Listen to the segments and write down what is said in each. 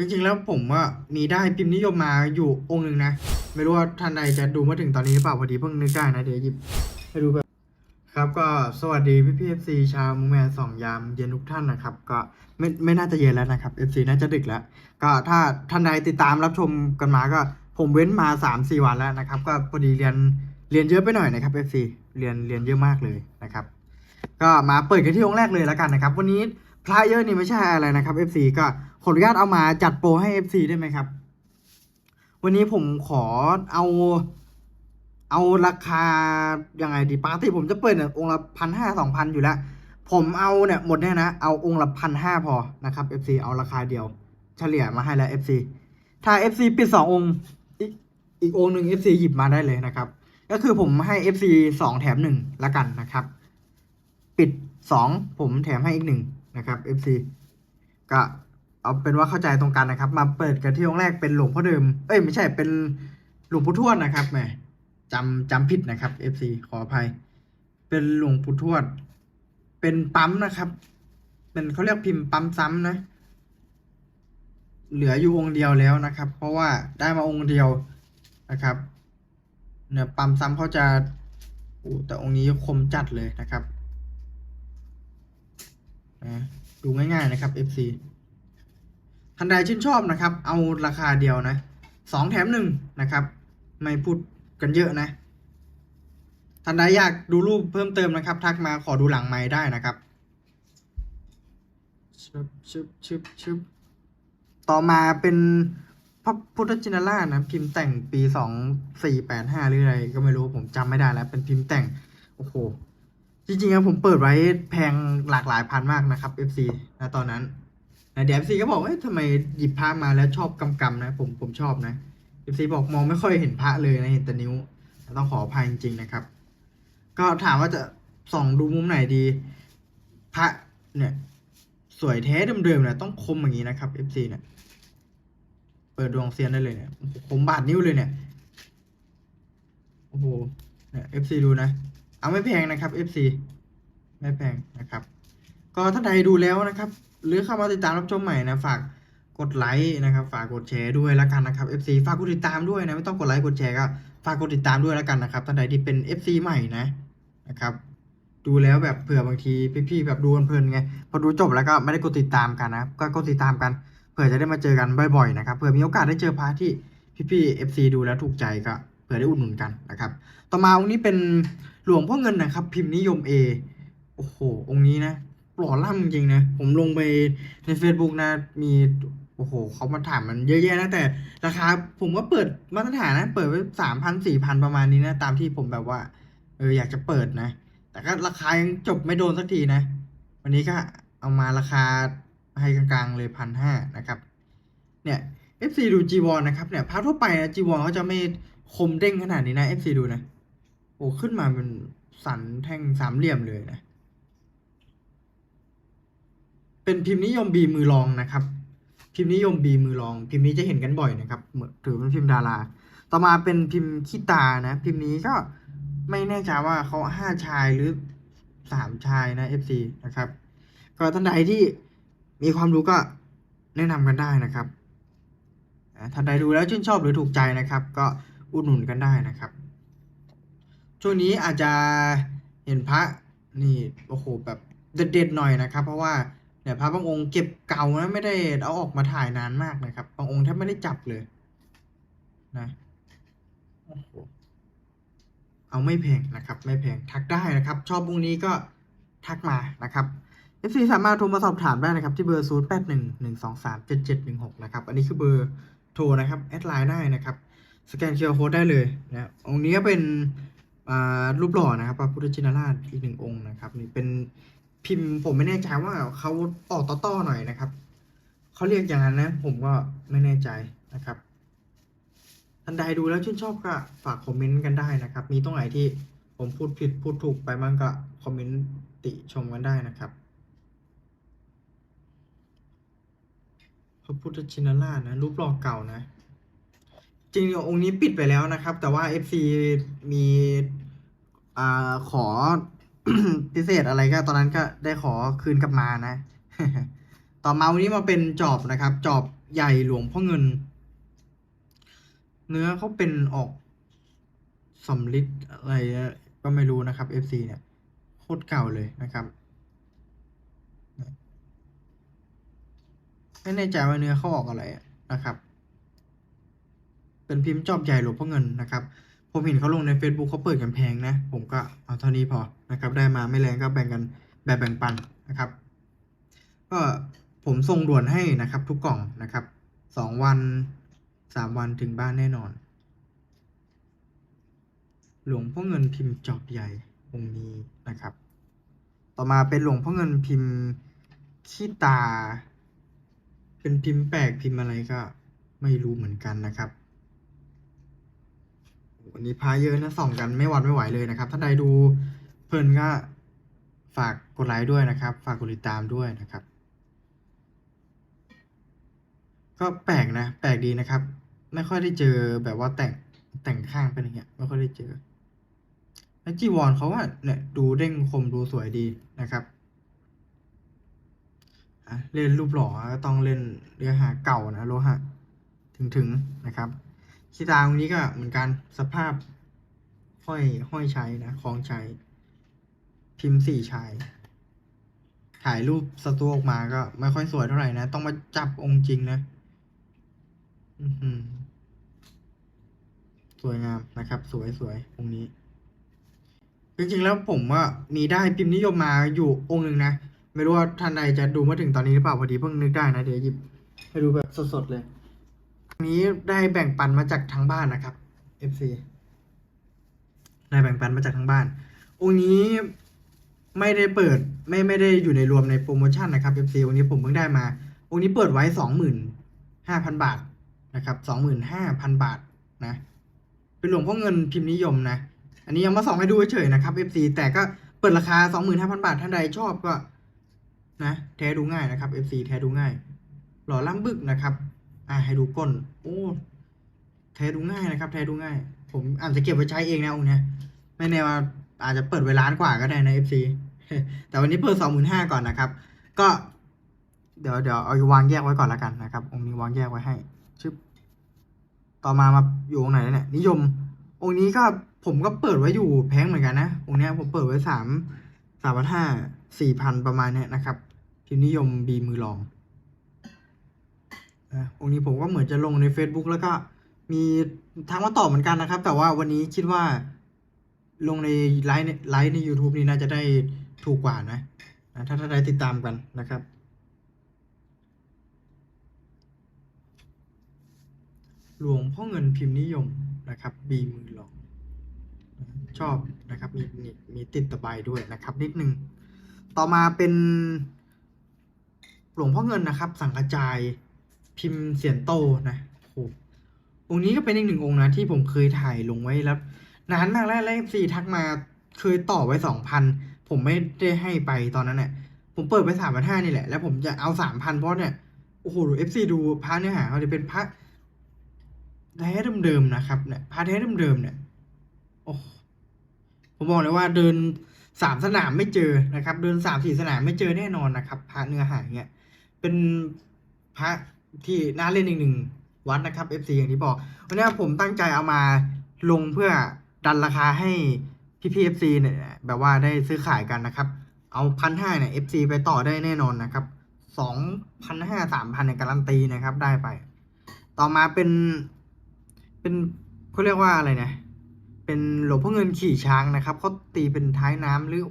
จริงๆแล้วผมว่ามีได้พิมพ์นิยมมาอยู่องค์หนึ่งนะ ไม่รู้ว่าท่านใดจะดูมาถึงตอนนี้หรือเปล่าพอดีเพิ่งนึกได้นะเดี๋ยวหยิบให้ดูแบบครับก็สวัสดีพี่พีเอฟซีชาวมูแมนสองยามเย็นทุกท่านนะครับ ก็ไม่ไม่น่าจะเย็นแล้วนะครับเอฟซีน่าจะดึกแล้ว ก็ถ้าท่านใดติดตามรับชมกันมาก็ผมเว้นมาสามสี่วันแล้วนะครับ ก็พอดีเรียนเรียนเยอะไปหน่อยนะครับเอฟซีเรียนเรียนเยอะมากเลยนะครับ ก็มาเปิดกันที่องค์แรกเลยแล้วกันนะครับ วันนี้ พระเยอะนี่ไม่ใช่อะไรนะครับ FC ก็ขออนุญาตเอามาจัดโปรให้ FC ได้ไหมครับ วันนี้ผมขอเอา เอาราคายังไงดีปกติผมจะเปิดเนี่ยองค์ละพันห้าสองพันอยู่แล้ว ผมเอาเนี่ยหมดเนี่ยนะ เอาองค์ละพันห้าพอนะครับ FC เอาราคาเดียว เฉลี่ยมาให้แล้ว FC ถ้า FC ปิดสององค์อีกอีกองค์หนึ่ง FC หยิบมาได้เลยนะครับ ก็คือผมให้ FC สองแถมหนึ่งละกันนะครับ ปิดสองผมแถมให้อีกหนึ่ง นะครับ FC ก็เอาเป็นว่าเข้าใจตรงกันนะครับ มาเปิดกันที่องค์แรกเป็นหลวงพ่อเดิม เอ้ยไม่ใช่เป็นหลวงปู่ทวดนะครับแหมจำจำผิดนะครับ FC ขออภัย เป็นหลวงปู่ทวด เป็นปั๊มนะครับ เป็นเขาเรียกพิมพ์ปั๊มซ้ำนะ เหลืออยู่องค์เดียวแล้วนะครับ เพราะว่าได้มาองค์เดียวนะครับเนี่ยปั๊มซ้ำเขาจะโอ้แต่องค์นี้คมจัดเลยนะครับ นะดูง่ายๆนะครับ FC ท่านใดชื่นชอบนะครับ เอาราคาเดียวนะสองแถมหนึ่งนะครับ ไม่พูดกันเยอะนะท่านใดอยากดูรูปเพิ่มเติมนะครับ ทักมาขอดูหลังไม้ได้นะครับชึบชึบชึบชึบต่อมาเป็นพระพุทธจินราชนะ พิมพ์แต่งปีสองสี่แปดห้าหรืออะไรก็ไม่รู้ผมจำไม่ได้แล้ว เป็นพิมพ์แต่ง โอ้โห จริงๆอะผมเปิดไว้แพงหลากหลายพันมากนะครับ FC นะตอนนั้นนะเดี๋ยว FC ก็บอกว่าทำไมหยิบพระมาแล้วชอบกำกำๆนะผมผมชอบนะ FC บอกมองไม่ค่อยเห็นพระเลยนะเห็นแต่นิ้ว ต้องขออภัยจริงๆนะครับ ก็ถามว่าจะส่องดูมุมไหนดี พระเนี่ยสวยแท้เดิมๆเนี่ยต้องคมอย่างนี้นะครับ FC เนี่ยเปิดดวงเซียนได้เลยเนี่ยคมบาดนิ้วเลยเนี่ยโอ้โหเนี่ย FC ดูนะ เอาไม่แพงนะครับ FC ไม่แพงนะครับ ก็ถ้าใดดูแล้วนะครับ หรือเข้ามาติดตามรับชมใหม่นะฝากกดไลค์นะครับ ฝากกดแชร์ด้วยล้วกันนะครับ FC ฝากกดติดตามด้วยนะไม่ต้องกดไลค์กดแชร์ก็ฝากกดติดตามด้วยล้วกันนะครับท่านใดที่เป็น FC ใหม่นะนะครับ ดูแล้วแบบเผื่อบางทีพี่ๆแบบดูเพลินๆไงพอดูจบแล้วก็ไม่ได้กดติดตามกันนะก็กดติดตามกันเผื่อจะได้มาเจอกันบ่อยๆนะครับเผื่อมีโอกาสได้เจอพาร์ทที่พี่ๆ FC ดูแล้วถูกใจก็ ผื่อได้อุดหนุนกันนะครับ ต่อมาองค์นี้เป็นหลวงพ่อเงินนะครับ พิมพ์นิยม A โอ้โห องค์นี้นะหล่อล่ำจริงนะ ผมลงไปใน Facebook นะ มีโอ้โหเขามาถามมันเยอะแยะนะ แต่ราคาผมก็เปิดมาตรฐานนะ เปิดไว้สามพันสี่พันประมาณนี้นะ ตามที่ผมแบบว่า เอออยากจะเปิดนะ แต่ก็ราคายังจบไม่โดนสักทีนะ วันนี้ก็เอามาราคาให้กลางๆเลยพันห้านะครับ เนี่ย FC ดูจีวรนะครับเนี่ยพระทั่วไปนะจีวรเขาจะไม่ คมเด้งขนาดนี้นะ FC ดูนะ โอ้ ขึ้นมาเป็นสันแท่งสามเหลี่ยมเลยนะ เป็นพิมพ์นิยมบีมือรองนะครับ พิมพ์นิยมบีมือรอง พิมพ์นี้จะเห็นกันบ่อยนะครับถือเป็นพิมพ์ดารา ต่อมาเป็นพิมพ์ขี้ตานะ พิมพ์นี้ก็ไม่แน่ใจว่าเขาห้าชายหรือสามชายนะ FC นะครับ ก็ท่านใดที่มีความรู้ก็แนะนำกันได้นะครับท่านใดดูแล้วชื่นชอบหรือถูกใจนะครับ ก็ อุดหนุนกันได้นะครับ ช่วงนี้อาจจะเห็นพระนี่โอ้โหแบบเด็ดๆหน่อยนะครับ เพราะว่าเนี่ยพระบางองค์เก็บเก่านะไม่ได้เอาออกมาถ่ายนานมากนะครับ บางองค์แทบไม่ได้จับเลยนะโอ้โหเอาไม่แพงนะครับ ไม่แพงทักได้นะครับ ชอบวงนี้ก็ทักมานะครับ FC สามารถโทรมาสอบถามได้นะครับ ที่เบอร์ 0 8 1 1 2 3 7 7 1 6 นะครับ อันนี้คือเบอร์โทรนะครับ แอดไลน์ได้นะครับ สแกน QR Code ได้เลยนะองค์นี้ก็เป็นอ่ารูปหล่อนะครับพระพุทธชินราชอีกหนึ่งองค์นะครับนี่เป็นพิมพ์ผมไม่แน่ใจว่าเขาออกต่อๆหน่อยนะครับเขาเรียกอย่างนั้นนะผมก็ไม่แน่ใจนะครับท่านใดดูแล้วชื่นชอบก็ฝากคอมเมนต์กันได้นะครับ มีตรงไหนที่ผมพูดผิดพูดถูกไปบ้างก็คอมเมนต์ติชมกันได้นะครับพระพุทธชินราชนะรูปหล่อเก่านะ จริงๆองค์นี้ปิดไปแล้วนะครับ แต่ว่า FC มีอ่าขอ พิเศษอะไรก็ ตอนนั้นก็ได้ขอคืนกลับมานะ ต่อมาวันนี้มาเป็นจอบนะครับ จอบใหญ่หลวงพ่อเงิน เนื้อเขาเป็นออกสำลิดอะไรก็ไม่รู้นะครับ FC เนี่ยโคตรเก่าเลยนะครับไม่แน่ใจว่าเนื้อเขาออกอะไรนะครับ เป็นพิมพ์จอบใหญ่หลวงพ่อเงินนะครับผมเห็นเขาลงใน Facebook เขาเปิดกันแพงนะ ผมก็เอาเท่านี้พอนะครับได้มาไม่แรงก็แบ่งกันแบบแบ่งปันนะครับ ก็ผมส่งด่วนให้นะครับทุกกล่องนะครับสองวันสามวันถึงบ้านแน่นอน หลวงพ่อเงินพิมพ์จอบใหญ่องค์นี้นะครับ ต่อมาเป็นหลวงพ่อเงินพิมพ์ขี้ตา เป็นพิมพ์แปลกพิมพ์อะไรก็ไม่รู้เหมือนกันนะครับ วันนี้พาเยอะนะส่องกันไม่หวัดไม่ไหวเลยนะครับ ถ้าใดดูเพลินก็ฝากกดไลค์ด้วยนะครับ ฝากกดติดตามด้วยนะครับ ก็แปลกนะ แปลกดีนะครับ ไม่ค่อยได้เจอแบบว่าแต่งแต่งข้างเป็นอย่างเงี้ย ไม่ค่อยได้เจอแล้วจีวรเขาว่าเนี่ยดูเด้งคมดูสวยดีนะครับเล่นรูปหล่อก็ต้องเล่นเรือหาเก่านะโลหะถึงถึงๆนะครับ คีตาตรงนี้ก็เหมือนกันสภาพห้อยห้อยใช้นะคล้องใช้พิมพ์สี่ชายถ่ายรูปสตูออกมาก็ไม่ค่อยสวยเท่าไหร่นะ ต้องมาจับองค์จริงนะสวยงามนะครับ สวยสวยองค์นี้ จริงๆแล้วผมว่ามีได้พิมพ์นิยมมาอยู่องค์หนึ่งนะ ไม่รู้ว่าท่านใดจะดูมาถึงตอนนี้หรือเปล่าพอดีเพิ่งนึกได้นะ เดี๋ยวหยิบให้ดูแบบสดๆเลย นี้ได้แบ่งปันมาจากทางบ้านนะครับ FC ได้แบ่งปันมาจากทางบ้าน องค์นี้ไม่ได้เปิดไม่ไม่ได้อยู่ในรวมในโปรโมชั่นนะครับ FC องค์นี้ผมเพิ่งได้มา องค์นี้เปิดไว้สองหมื่นห้าพันบาทนะครับสองหมื่นห้าพันบาทนะ เป็นหลวงพ่อเงินพิมพ์นิยมนะ อันนี้ยังมาส่องให้ดูเฉยๆนะครับ FC แต่ก็เปิดราคาสองหมื่นห้าพันบาทท่านใดชอบก็นะแท้ดูง่ายนะครับ FC แท้ดูง่าย หล่อล่ำบึกนะครับ อ่าให้ดูก้น โอ้แท้ดูง่ายนะครับ แท้ดูง่าย ผมอาจจะเก็บไว้ใช้เองนะองค์เนี้ย ไม่แน่ว่าอาจจะเปิดไว้ล้านกว่าก็ได้นะ FC แต่วันนี้เปิดสองหมื่นห้าก่อนนะครับ ก็ เดี๋ยวเดี๋ยวเอาวางแยกไว้ก่อนละกันนะครับ องค์นี้วางแยกไว้ให้ชึบต่อมามาอยู่องค์ไหนเนี่ยนิยม องค์นี้ก็ผมก็เปิดไว้อยู่แพงเหมือนกันนะองค์นี้ผมเปิดไว้สามสามพันห้าสี่พันประมาณเนี้ยนะครับพิมนิยมบีมือลอง นะองนี้ผมก็เหมือนจะลงใน Facebook แล้วก็มีทางมาตอบเหมือนกันนะครับ แต่ว่าวันนี้คิดว่าลงในไลฟ์ในไลฟ์ใน YouTube นี่น่าจะได้ถูกกว่านะนะถ้าถ้าได้ติดตามกันนะครับ หลวงพ่อเงินพิมพ์นิยมนะครับบีมือหลองชอบนะครับมีมีมีติดตะไบด้วยนะครับ นิดนึง ต่อมาเป็นหลวงพ่อเงินนะครับ สังกระจาย พิมพ์เสียนโตนะโอ้องค์นี้ก็เป็นอีกหนึ่งองค์นะที่ผมเคยถ่ายลงไว้แล้วนานมากแล้วแล้วซีทักมาเคยต่อไว้สองพันผมไม่ได้ให้ไปตอนนั้นเนี่ยผมเปิดไปสามพันห้านี่แหละ แล้วผมจะเอาสามพันเพราะเนี่ยโอ้โหเอฟซีดูพระเนื้อหาเขาจะเป็นพระแท้เดิมๆนะครับเนี่ยพระแท้เดิมๆเนี่ยโอ้ผมบอกเลยว่าเดินสามสนามไม่เจอนะครับ เดินสามสี่สนามไม่เจอแน่นอนนะครับพระเนื้อหาเนี่ยเป็นพระ ที่น่าเล่นอีกหนึ่งวัดนะครับ FC อย่างที่บอก วันนี้ผมตั้งใจเอามาลงเพื่อดันราคาให้พี่พีเอฟซีเนี่ยแบบว่าได้ซื้อขายกันนะครับ เอาพันห้าเนี่ย FC ไปต่อได้แน่นอนนะครับสองพันห้าสามพันเนี่ยการันตีนะครับ ได้ไป ต่อมาเป็น เป็นเขาเรียกว่าอะไรเนี่ยเป็นหลวงพ่อเงินขี่ช้างนะครับเขาตีเป็นท้ายน้ำหรือ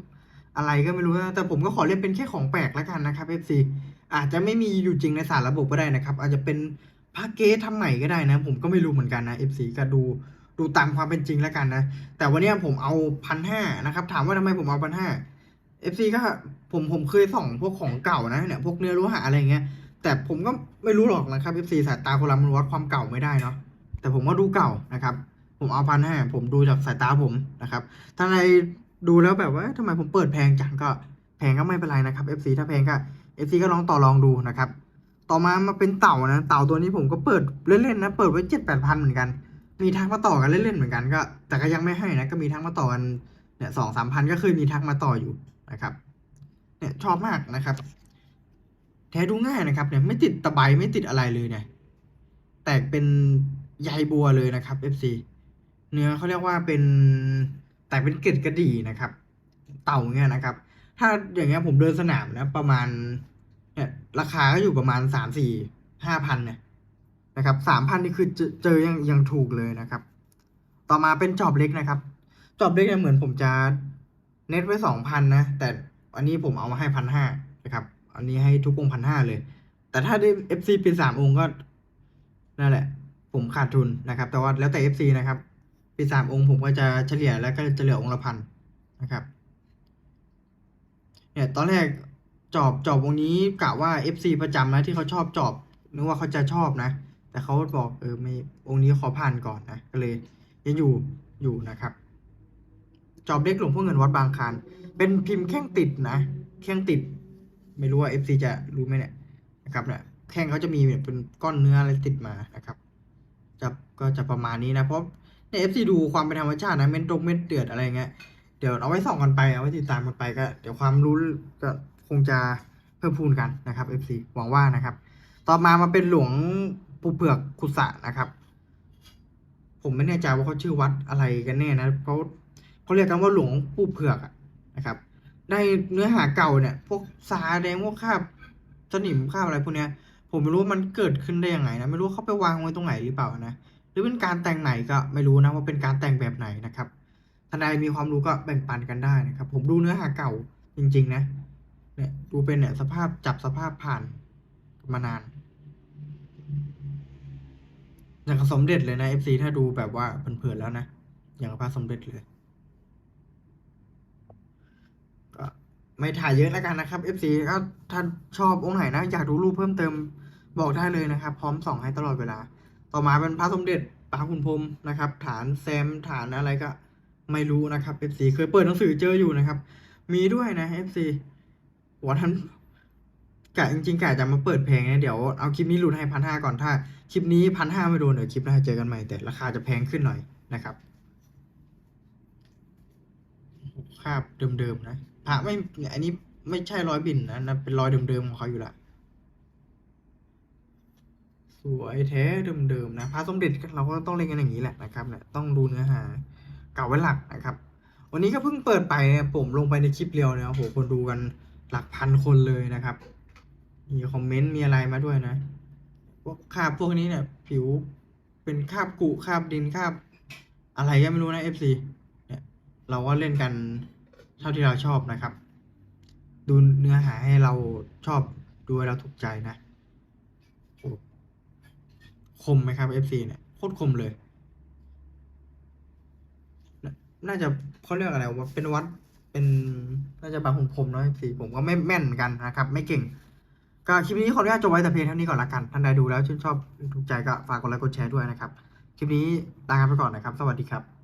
อะไรก็ไม่รู้นะแต่ผมก็ขอเรียกเป็นแค่ของแปลกแล้วกันนะครับ FC อาจจะไม่มีอยู่จริงในสารระบบก็ได้นะครับ อาจจะเป็นพาเกสทำใหม่ก็ได้นะ ผมก็ไม่รู้เหมือนกันนะ FC ก็ดูดูตามความเป็นจริงแล้วกันนะ แต่วันนี้ผมเอาพันห้านะครับ ถามว่าทำไมผมเอาพันห้า FC ก็ผมผมเคยส่องพวกของเก่านะเนี่ยพวกเนื้อโลหะอะไรเงี้ย แต่ผมก็ไม่รู้หรอกนะครับ FC สายตาคนเรามันวัดความเก่าไม่ได้เนาะ แต่ผมก็ดูเก่านะครับ ผมเอาพันห้าผมดูจากสายตาผมนะครับถ้าใคร ดูแล้วแบบว่าทำไมผมเปิดแพงจังก็แพงก็ไม่เป็นไรนะครับ FC ถ้าแพงก็ FC ก็ลองต่อรองดูนะครับ ต่อมามาเป็นเต่านะเต่าตัวนี้ผมก็เปิดเล่นๆนะเปิดไว้เจ็ดแปดพันเหมือนกัน มีทักมาต่อกันเล่นๆเหมือนกันก็ แต่ก็ยังไม่ให้นะก็มีทักมาต่อกันเนี่ยสองสามพันก็เคยมีทักมาต่ออยู่นะครับ เนี่ยชอบมากนะครับ แท้ดูง่ายนะครับ เนี่ยไม่ติดตะไบไม่ติดอะไรเลยเนี่ย แตกเป็นใยบัวเลยนะครับ FC เนื้อเขาเรียกว่าเป็น แตกเป็นเกล็ดกระดี่นะครับ เต่าเงี้ยนะครับ ถ้าอย่างเงี้ยผมเดินสนามนะประมาณเนี่ยราคาก็อยู่ประมาณสามสี่ห้าพันเนี่ยนะครับสามพันนี่คือเจอเจอยังยังถูกเลยนะครับ ต่อมาเป็นจอบเล็กนะครับจอบเล็กเนี่ยเหมือนผมจะเน็ตไว้สองพันนะแต่อันนี้ผมเอามาให้พันห้านะครับ อันนี้ให้ทุกองพันห้าเลย แต่ถ้าได้ FC ปีสามองค์ก็นั่นแหละ ผมขาดทุนนะครับ แต่ว่าแล้วแต่ FC นะครับ ปีสามองค์ผมก็จะเฉลี่ยแล้วก็จะเหลือองค์ละพันนะครับเนี่ยตอนแรกจอบจอบวงนี้กะว่า FC ประจำนะที่เขาชอบจอบนึกว่าเขาจะชอบนะ แต่เขาบอกเออไม่องค์นี้ขอผ่านก่อนนะก็เลยยังอยู่อยู่นะครับ จอบเล็กหลวงพ่อเงินวัดบางคานเป็นพิมพ์แข้งติดนะแข้งติด ไม่รู้ว่า FC จะรู้ไหมเนี่ยนะครับเนี่ยแข้งเขาจะมีแบบเป็นก้อนเนื้ออะไรติดมานะครับจะก็จะประมาณนี้นะเพราะ ใน FC ดูความเป็นธรรมชาตินะเม็ดตรงเม็ดเดือดอะไรเงี้ยเดี๋ยวเอาไว้ส่องกันไปเอาไว้ติดตามกันไปก็ เดี๋ยวความรู้ก็คงจะเพิ่มพูนกันนะครับ FC หวังว่านะครับ ต่อมามาเป็นหลวงปู่เผือกขุสะนะครับ ผมไม่แน่ใจว่าเขาชื่อวัดอะไรกันแน่นะเพราะเขาเรียกกันว่าหลวงปู่เผือกนะครับ ในเนื้อหาเก่าเนี่ย พวกสาแดงพวกคราบสนิมคราบอะไรพวกเนี้ย ผมไม่รู้ว่ามันเกิดขึ้นได้ยังไงนะไม่รู้เขาไปวางไว้ตรงไหนหรือเปล่านะ หรือเป็นการแต่งไหนก็ไม่รู้นะว่าเป็นการแต่งแบบไหนนะครับทนายมีความรู้ก็แบ่งปันกันได้นะครับ ผมดูเนื้อหาเก่าจริง ๆ นะเนี่ยดูเป็นเนี่ยสภาพจับสภาพผ่านมานานอย่างสมเด็จเลยนะ FC ถ้าดูแบบว่าเผินๆแล้วนะ อย่างพระสมเด็จเลยก็ไม่ถ่ายเยอะแล้วกันนะครับ FC ก็ถ้าชอบองค์ไหนนะ อยากดูรูปเพิ่มเติมบอกได้เลยนะครับ พร้อมส่องให้ตลอดเวลา ต่อมาเป็นพระสมเด็จปางคุณพรมนะครับ ฐานแซมฐานอะไรก็ไม่รู้นะครับ FC เคยเปิดหนังสือเจออยู่นะครับ มีด้วยนะ FC วันนั้นกะจริงๆกะจะมาเปิดเพลงนะเดี๋ยวเอาคลิปนี้หลุดให้พันห้าก่อนถ้าคลิปนี้พันห้าไม่โดนเดี๋ยวคลิปหน้าเจอกันใหม่แต่ราคาจะแพงขึ้นหน่อยนะครับคาบเดิมๆนะพระไม่อันนี้ไม่ใช่ร้อยบินนะนะเป็นร้อยเดิมๆของเขาอยู่ละ สวยแท้เดิมๆนะพระสมเด็จเราก็ต้องเล่นกันอย่างนี้แหละนะครับเนี่ยต้องดูเนื้อหาเก่าไว้หลักนะครับ วันนี้ก็เพิ่งเปิดไปผมลงไปในคลิปเรียวเนี่ยโอ้โหคนดูกันหลักพันคนเลยนะครับ มีคอมเมนต์มีอะไรมาด้วยนะพวกคาบพวกนี้เนี่ย ผิวเป็นคาบกุคาบดินคาบ อะไรก็ไม่รู้นะ FC เนี่ยเราก็เล่นกันเท่าที่เราชอบนะครับ ดูเนื้อหาให้เราชอบดูให้เราถูกใจนะโอ้ คมไหมครับ FC เนี่ยโคตรคมเลยน่าน่าจะเขาเรียกอะไรว่าเป็นวัดเป็นน่าจะบางขุนพรหมเนาะ FC ผมก็ไม่แม่นเหมือนกันนะครับ ไม่เก่ง ก็คลิปนี้ขออนุญาตจบไว้แต่เพียงเท่านี้ก่อนละกันท่านใดดูแล้วชื่นชอบถูกใจก็ฝากกดไลค์กดแชร์ด้วยนะครับ คลิปนี้ลาไปก่อนนะครับ สวัสดีครับ